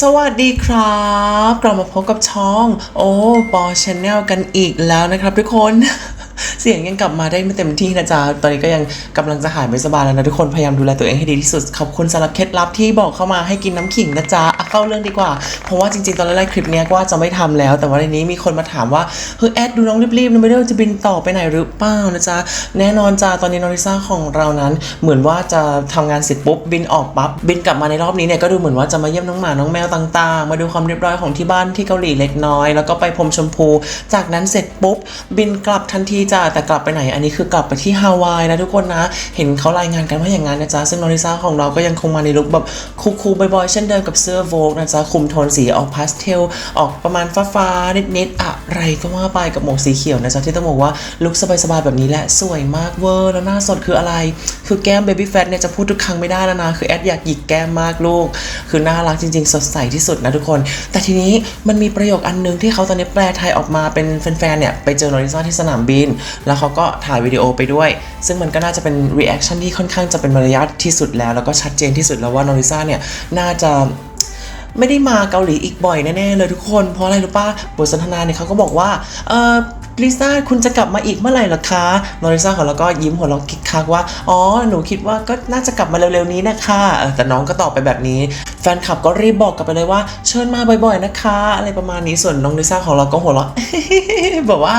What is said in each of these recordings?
สวัสดีครับ กลับมาพบกับช่อง โอ้ปอชแนลกันอีกแล้วนะครับทุกคน เสียงยังกลับมาได้ไม่เต็มที่นะจ๊ะ ตอนนี้ก็ยังกำลังจะหายไม่สบายแล้วนะทุกคน พยายามดูแลตัวเองให้ดีที่สุด ขอบคุณสำหรับเคล็ดลับที่บอกเข้ามาให้กินน้ำขิงนะจ๊ะอะเข้าเรื่องดีกว่า เพราะว่าจริงๆ ตอนแรกคลิปนี้ก็ว่าจะไม่ทำแล้ว แต่ว่าในนี้มีคนมาถามว่า เฮ้ยแอดดูน้องรีบๆนะไม่ได้จะบินต่อไปไหนหรือเปล่านะจ๊ะ แน่นอนจ้าตอนนี้น้องลิซ่าของเรานั้น เหมือนว่าจะทำงานเสร็จปุ๊บบินออกปั๊บบินกลับมาในรอบนี้เนี่ยก็ดูเหมือนว่าจะมาเยี่ยมน้องหมาน้องแมวต่างๆ มาดูความเรียบร้อยของที่บ้านที่เกาหลีเล็กน้อย แล้วก็ไปพรมชมพู จากนั้นเสร็จปุ๊บบินกลับทันทีจ้าแต่กลับไปไหนอันนี้คือกลับไปที่ฮาวายนะทุกคนนะ เห็นเขารายงานกันว่าอย่างนั้นนะจ๊ะซึ่งน้องลิซ่าของเราก็ยังคงมาในลุคแบบคูลๆบ่อยๆเช่นเดิมกับเสื้อโวกนะจ๊ะคุมโทนสีออกพาสเทลออกประมาณฟ้าๆนิดๆอะไรก็ว่าไปกับหมวกสีเขียวนะจ๊ะที่ต้องบอกว่าลุคสบายๆแบบนี้แหละสวยมากเวอร์แล้วหน้าสดคืออะไร คือแก้มเบบี้แฟทเนี่ยจะพูดทุกครั้งไม่ได้แล้วนะคือแอดอยากหยิกแก้มมากลูก คือน่ารักจริง ๆ สดใสที่สุดนะทุกคน แต่ทีนี้มันมีประโยคอันนึงที่เขาตอนนี้แปลไทยออกมาเป็นแฟนๆเนี่ยไปเจอโนริซาที่สนามบินแล้วเขาก็ถ่ายวิดีโอไปด้วย ซึ่งมันก็น่าจะเป็นรีแอคชั่นที่ค่อนข้างจะเป็นมารยาทที่สุดแล้ว แล้วก็ชัดเจนที่สุดแล้วว่าโนริซ่าเนี่ยน่าจะไม่ได้มาเกาหลีอีกบ่อยแน่ๆเลยทุกคน เพราะอะไรรู้ป่ะบทสนทนาเนี่ยเขาก็บอกว่า เออ ลิซ่าคุณจะกลับมาอีกเมื่อไหร่หรอคะน้องลิซ่าของเราก็ยิ้มหัวเราะคิกคักว่า อ๋อ หนูคิดว่าก็น่าจะกลับมาเร็วๆนี้นะคะแต่น้องก็ตอบไปแบบนี้ แฟนคลับก็รีบบอกกลับไปเลยว่า เชิญมาบ่อยๆนะคะ อะไรประมาณนี้ส่วนน้องลิซ่าของเราก็หัวเราะแบบว่า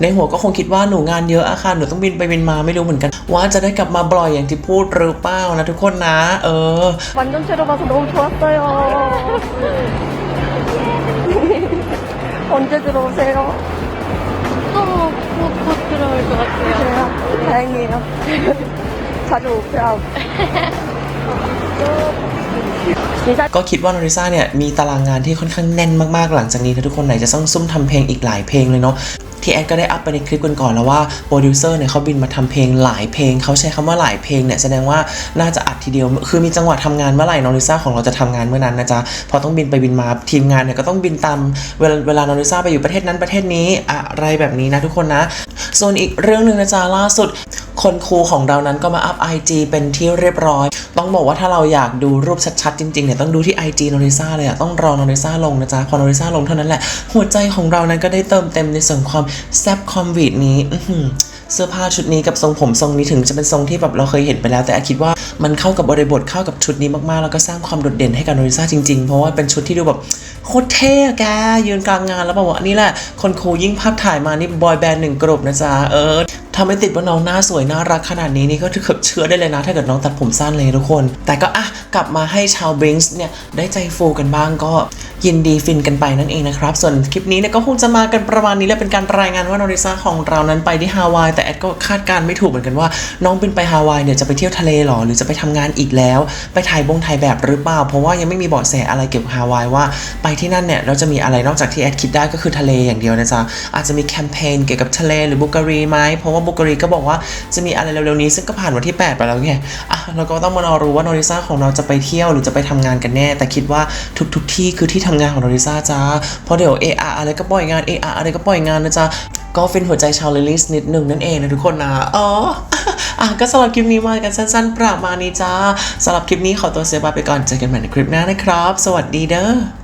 ในหัวก็คงคิดว่าหนูงานเยอะอะค่ะหนูต้องบินไปบินมาไม่รู้เหมือนกัน ว่าจะได้กลับมาบ่อยอย่างที่พูดหรือเปล่านะทุกคนนะ เออวันนี้เจอมาสนุกทัวร์เลยอ๋อคนจะจะรู้เซล อย่างงี้เาดูเราก็คิดว่าโนริซ่าเนี่ยมีตารางงานที่ค่อนข้างแน่นมากๆหลังจากนี้ถ้าทุกคนไหนจะต้องซุ่มทำเพลงอีกหลายเพลงเลยเนาะที่แอดก็ได้อัพไปในคลิปกันก่อนแล้วว่าโปรดิวเซอร์เนี่ยเขาบินมาทำเพลงหลายเพลง เขาใช้คำว่าหลายเพลงเนี่ยแสดงว่าน่าจะอัดทีเดียว คือมีจังหวะทำงานเมื่อไหร่โนริซ่าของเราจะทำงานเมื่อนั้นนะจ๊ะพอต้องบินไปบินมาทีมงานเนี่ยก็ต้องบินตามเวลาเวลานริซ่าไปอยู่ประเทศนั้นประเทศนี้อะไรแบบนี้นะทุกคนนะ ส่วนอีกเรื่องหนึ่งนะจ๊ะล่าสุด คนครูของเรานั้นก็มาอัพ IG เป็นที่เรียบร้อย ต้องบอกว่าถ้าเราอยากดูรูปชัดๆ จริงๆเนี่ยต้องดูที่ IG โนริซ่าเลยอะต้องรอนอริซ่าลงนะจ๊ะพอโนริซ่าลงเท่านั้นแหละ หัวใจของเรานั้นก็ได้เติมเต็มในส่วนความแซบคอมวีดนี้อื เสื้อผ้าชุดนี้กับทรงผมทรงนี้ถึงจะเป็นทรงที่แบบเราเคยเห็นไปแล้ว แต่คิดว่ามันเข้ากับบริบทเข้ากับชุดนี้มากๆ แล้วก็สร้างความโดดเด่นให้กับโนริซ่าจริงๆ เพราะว่าเป็นชุดที่ดูแบบโคตรเท่แกยืนกลางงานแล้วบอกว่านี่แหละคนครูยิ่งภาพถ่ายมานี่บอยแบนด์หนึ่งกลุ่มนะจ๊ะเออ ถ้าไม่ติดว่าน้องหน้าสวยน่ารักขนาดนี้นี่ก็ถือเกือบเชื่อได้เลยนะ ถ้าเกิดน้องตัดผมสั้นเลยทุกคน แต่ก็อะกลับมาให้ชาวบริงส์เนี่ยได้ใจฟูกันบ้างก็ยินดีฟินกันไปนั่นเองนะครับ ส่วนคลิปนี้เนี่ยก็คงจะมากันประมาณนี้และเป็นการรายงานว่าโนริซ่าของเรานั้นไปที่ฮาวายแต่แอดก็คาดการณ์ไม่ถูกเหมือนกันว่า น้องบินไปฮาวายเนี่ยจะไปเที่ยวทะเลหรอหรือจะไปทำงานอีกแล้ว ไปถ่ายบงถ่ายแบบหรือเปล่า เพราะว่ายังไม่มีเบาะแสอะไรเกี่ยวกับฮาวายว่า ไปที่นั่นเนี่ยเราจะมีอะไรนอกจากที่แอดคิดได้ก็คือทะเลอย่างเดียวนะจ๊ะอาจจะมีแคมเปญเกี่ยวกับทะเลหรือบุกรีไหมเพราะว่าบุกรีก็บอกว่าจะมีอะไรเร็วๆนี้ซึ่งก็ผ่านวันที่ 8 ไปแล้วไงอะเราก็ต้องมารอรู้ว่าโนริซ่าของเราจะไปเที่ยวหรือจะไปทำงานกันแน่ แต่คิดว่าทุกๆที่คือที่ทำงานของโนริซ่าจ้าเพราะเดี๋ยวเอออะไรก็ปล่อยงานเอออะไรก็ปล่อยงานนะจ๊ะก็ฟินหัวใจชาวลิลิสนิดหนึ่งนั่นเองนะทุกคนนะอ๋ออะก็สำหรับคลิปนี้มากันสั้นๆประมาณนี้จ้าสำหรับคลิปนี้ขอตัวเสียบายไปก่อนเจอกันใหม่ในคลิปหน้านะครับ สวัสดีเด้อ